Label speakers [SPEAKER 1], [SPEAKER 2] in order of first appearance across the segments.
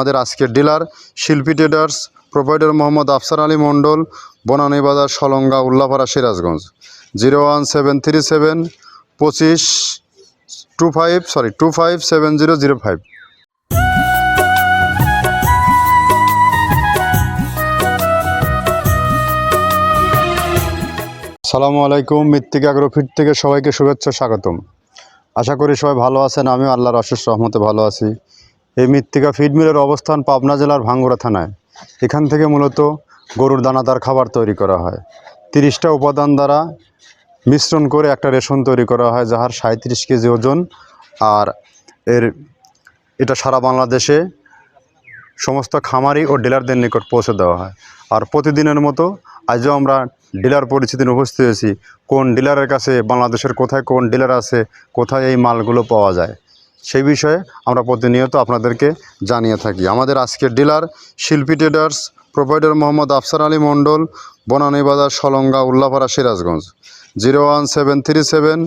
[SPEAKER 1] আমাদের আজকের dealer, Shilpi traders, provider Mohammad Afsar Ali Mondal, Banani Bazar, Salanga, Ullapara, Sirajganj. Zero one seven three seven পঁচিশ two five sorry two five seven zero zero five. সালামু আলাইকুম, মৃত্তিকা আগ্রোফিট থেকে সবাইকে শুভেচ্ছা, স্বাগতম। আশা করি সবাই ভালো আছেন, আমিও আল্লাহর অশেষ রহমতে ভালো আছি। এই মৃত্তিকা ফিড মিলের অবস্থান পাবনা জেলার ভাঙ্গুড়া থানায়। এখান থেকে মূলত গরুর দানাদার খাবার তৈরি করা হয়। তিরিশটা উপাদান দ্বারা মিশ্রণ করে একটা রেশন তৈরি করা হয়, যাহার সাঁত্রিশ কেজি ওজন। আর এর, এটা সারা বাংলাদেশে সমস্ত খামারি ও ডিলারদের নিকট পৌঁছে দেওয়া হয়। আর প্রতিদিনের মতো আজও আমরা ডিলার পরিচিতি উপস্থিত হয়েছি। কোন ডিলারের কাছে, বাংলাদেশের কোথায় কোন ডিলার আছে, কোথায় এই মালগুলো পাওয়া যায়। সেই বিষয়ে আমরা প্রতিনিয়ত আপনাদেরকে জানিয়ে থাকি। আমাদের আজকের dealer Shilpi traders, provider Mohammad Afsar Ali Mondal, Banani Bazar Salanga, Ullapara Sirajganj. Zero one seven three seven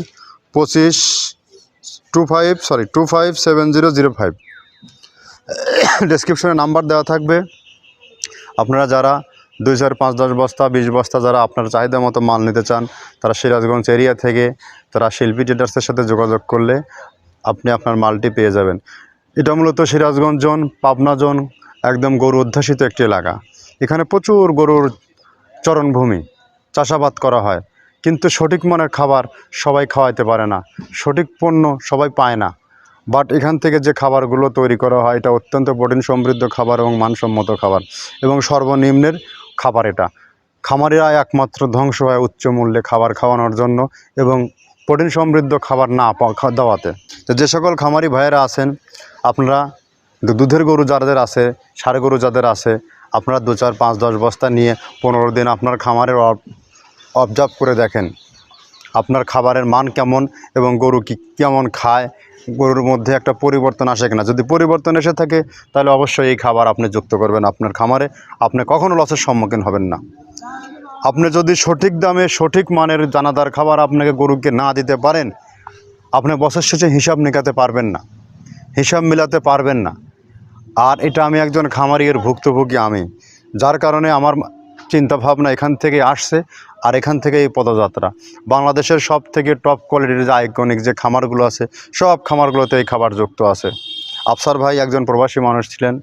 [SPEAKER 1] পঁচিশ two five sorry two five seven zero zero five. ডেসক্রিপশনে নাম্বার দেওয়া থাকবে। আপনারা যারা দুই চার পাঁচ দশ বস্তা, বিশ বস্তা যারা আপনার চাহিদা মতো মাল নিতে চান, তারা সিরাজগঞ্জ এরিয়া থেকে তারা শিল্পী ট্রেডার্সের সাথে যোগাযোগ করলে আপনি আপনার মালটি পেয়ে যাবেন। এটা মূলত সিরাজগঞ্জ জোন, পাবনা জোন, একদম গরু অধ্যাসিত একটি এলাকা। এখানে প্রচুর গরুর চরণভূমি চাষাবাদ করা হয়। কিন্তু সঠিক মানের খাবার সবাই খাওয়াইতে পারে না। সঠিক পণ্য সবাই পায় না। বাট এখান থেকে যে খাবারগুলো তৈরি করা হয়, এটা অত্যন্ত প্রোটিন সমৃদ্ধ খাবার এবং মানসম্মত খাবার এবং সর্বনিম্নের খাবার এটা। খামারিরা একমাত্র ধ্বংস হয় উচ্চ মূল্যে খাবার খাওয়ানোর জন্য এবং প্রোটিন সমৃদ্ধ খাবার না দেওয়াতে। তো যে সকল খামারি ভাইয়েরা আছেন, আপনারা দুধের গরু যাদের আছে ষাঁড় গরু যাদের আছে, আপনারা দু চার পাঁচ দশ বস্তা নিয়ে পনেরো দিন আপনার খামারের অবজার্ভ করে দেখেন, আপনার খাবারের মান কেমন এবং গরু কি, কেমন খায়, গরুর মধ্যে একটা পরিবর্তন আসে কিনা। যদি পরিবর্তন এসে থাকে, তাহলে অবশ্যই এই খাবার আপনি যুক্ত করবেন আপনার খামারে। আপনি কখনও লসের সম্মুখীন হবেন না। আপনি যদি সঠিক দামে সঠিক মানের দানাদার খাবার আপনাকে গরুকে না দিতে পারেন, আপনি বছর শেষে হিসাব মেটাতে পারবেন না। হিসাব মেলাতে পারবেন না। আর এটা আমি একজন খামারির ভুক্তভোগী আমি, যার কারণে আমার চিন্তা ভাবনা এখান থেকে আসছে আর এখান থেকে এই পদযাত্রা। বাংলাদেশের সব থেকে টপ কোয়ালিটির যে আইকনিক যে খামারগুলো আছে, সব খামারগুলোতে এই খাবার যুক্ত আছে। আফসার ভাই একজন প্রবাসী মানুষ ছিলেন,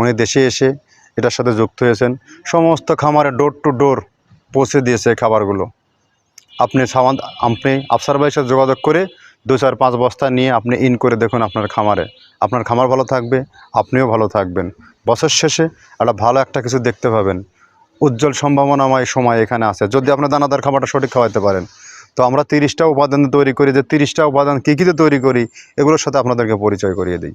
[SPEAKER 1] উনি দেশে এসে এটার সাথে যুক্ত হয়েছেন। সমস্ত খামারে ডোর টু ডোর পৌঁছে দিয়েছে খাবারগুলো। আপনি সামান আপনি আফসার ভাইয়ের সাথে যোগাযোগ করে দু চার পাঁচ বস্তা নিয়ে আপনি ইন করে দেখুন আপনার খামারে। আপনার খামার ভালো থাকবে, আপনিও ভালো থাকবেন। বছর শেষে একটা ভালো একটা কিছু দেখতে পাবেন। উজ্জ্বল সম্ভাবনাময় সময় এখানে আছে। যদি আপনার দানাদার খাবারটা সঠিক খাওয়াতে পারেন। তো আমরা তিরিশটা উপাদান তৈরি করি। যে তিরিশটা উপাদান কী কীতে তৈরি করি, এগুলোর সাথে আপনাদেরকে পরিচয় করিয়ে দিই।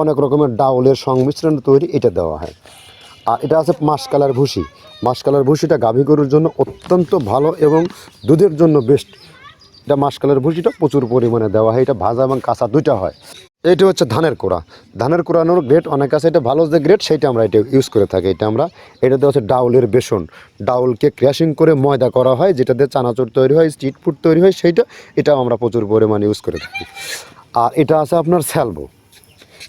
[SPEAKER 2] অনেক রকমের ডাউলের সংমিশ্রণ তৈরি এটা দেওয়া হয়। আর এটা আছে মাসকালার ভুসি। মাসকালার ভুসিটা গাভী গরুর জন্য অত্যন্ত ভালো এবং দুধের জন্য বেস্ট এটা মাসকালের ভুসিটা প্রচুর পরিমাণে দেওয়া হয়। এটা ভাজা এবং কাঁচা দুইটা হয়। এটা হচ্ছে ধানের কোড়া। ধানের কোড়ানোর গ্রেড অনেক আছে। এটা ভালো যে গ্রেড সেটা আমরা এটা ইউজ করে থাকি। এটা আমরা এটা দেওয়া হচ্ছে ডাউলের বেসন। ডাউলকে ক্র্যাশিং করে ময়দা করা হয়, যেটা দিয়ে চানাচুর তৈরি হয় স্ট্রিট ফুড তৈরি হয়, সেইটা এটাও আমরা প্রচুর পরিমাণে ইউজ করে থাকি। আর এটা আছে আপনার স্যালবো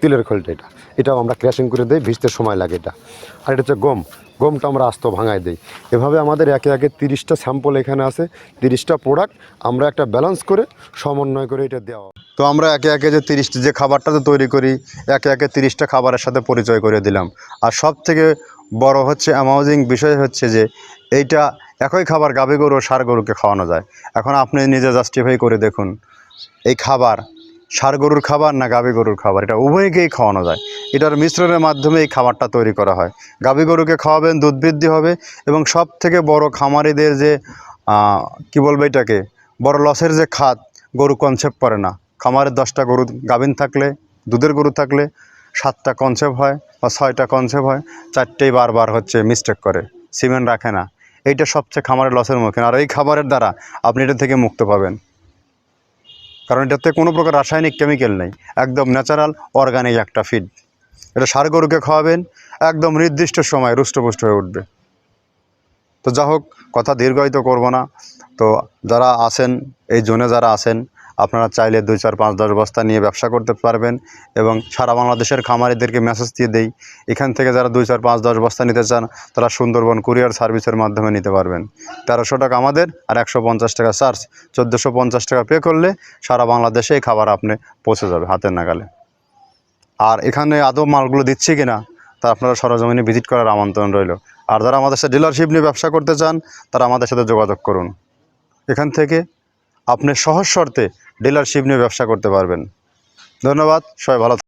[SPEAKER 2] তিলের খোলটা এটা। এটাও আমরা ক্র্যাশিং করে দিই, ভিজতে সময় লাগে এটা। আর এটা হচ্ছে গম। গমটা আমরা আস্ত ভাঙায় দিই। এভাবে আমাদের একে একে তিরিশটা স্যাম্পল এখানে আছে, তিরিশটা প্রোডাক্ট আমরা একটা ব্যালেন্স করে সমন্বয় করে এটা দেওয়া
[SPEAKER 1] তো আমরা একে একে যে তিরিশটা যে খাবারটা তো তৈরি করি, একে একে তিরিশটা খাবারের সাথে পরিচয় করে দিলাম। আর সব থেকে বড় হচ্ছে অ্যামাউজিং বিষয় হচ্ছে যে, এইটা একই খাবার গাভী গরু ষাঁড় গরুকে খাওয়ানো যায়। এখন আপনি নিজে জাস্টিফাই করে দেখুন, এই খাবার ষাঁড় গরুর খাবার না গাভী গরুর খাবার? এটা উভয়কেই খাওয়ানো যায়। এটার মিশ্রণের মাধ্যমে এই খাবারটা তৈরি করা হয়। গাভী গরুকে খাওয়াবেন, দুধ বৃদ্ধি হবে এবং সব থেকে বড় খামারিদের যে কি বলব এটাকে? বড় লসের যে খাত, গরু কনসেপ্ট করে না। খামারের দশটা গরু গাভিন থাকলে, দুধের গরু থাকলে সাতটা কনসেপ্ট হয় বা ছয়টা কনসেপ্ট হয়। চারটেই বারবার হচ্ছে মিস্টেক করে। সিমেন্ট রাখে না। এইটা সবচেয়ে খামারের লসের মুখে। আর এই খাবারের দ্বারা আপনি এটা থেকে মুক্ত পাবেন। কারণ এটাতে কোনো প্রকার রাসায়নিক কেমিক্যাল নেই। একদম ন্যাচারাল অর্গানিক একটা ফিড এটা সার গরুকে খাওয়াবেন, একদম নির্দিষ্ট সময় রুষ্টপুষ্ট হয়ে উঠবে। তো যা হোক কথা দীর্ঘায়িত করব না। তো যারা আছেন, এই জোনে যারা আছেন আপনারা চাইলে দুই, চার, পাঁচ, দশ বস্তা নিয়ে ব্যবসা করতে পারবেন এবং সারা বাংলাদেশের খামারিদেরকে মেসেজ দিয়ে দেই। এখান থেকে যারা দুই, চার, পাঁচ, দশ বস্তা নিতে চান, তারা সুন্দরবন কুরিয়ার সার্ভিসের মাধ্যমে নিতে পারবেন। তেরোশো টাকা আমাদের আর একশো পঞ্চাশ টাকা চার্জ চোদ্দোশো পঞ্চাশ টাকা পে করলে সারা বাংলাদেশে এই খাবার আপনি পৌঁছে যাবে হাতের নাগালে। আর এখানে আদৌ মালগুলো দিচ্ছি কিনা, তা আপনারা সরজমিনে ভিজিট করার আমন্ত্রণ রইল। আর যারা আমাদের সাথে ডিলারশিপ নিয়ে ব্যবসা করতে চান, তারা আমাদের সাথে যোগাযোগ করুন। এখান থেকে আপনি সহজ শর্তে ডিলারশিপ নিয়ে ব্যবসা করতে পারবেন। ধন্যবাদ সবাই ভালো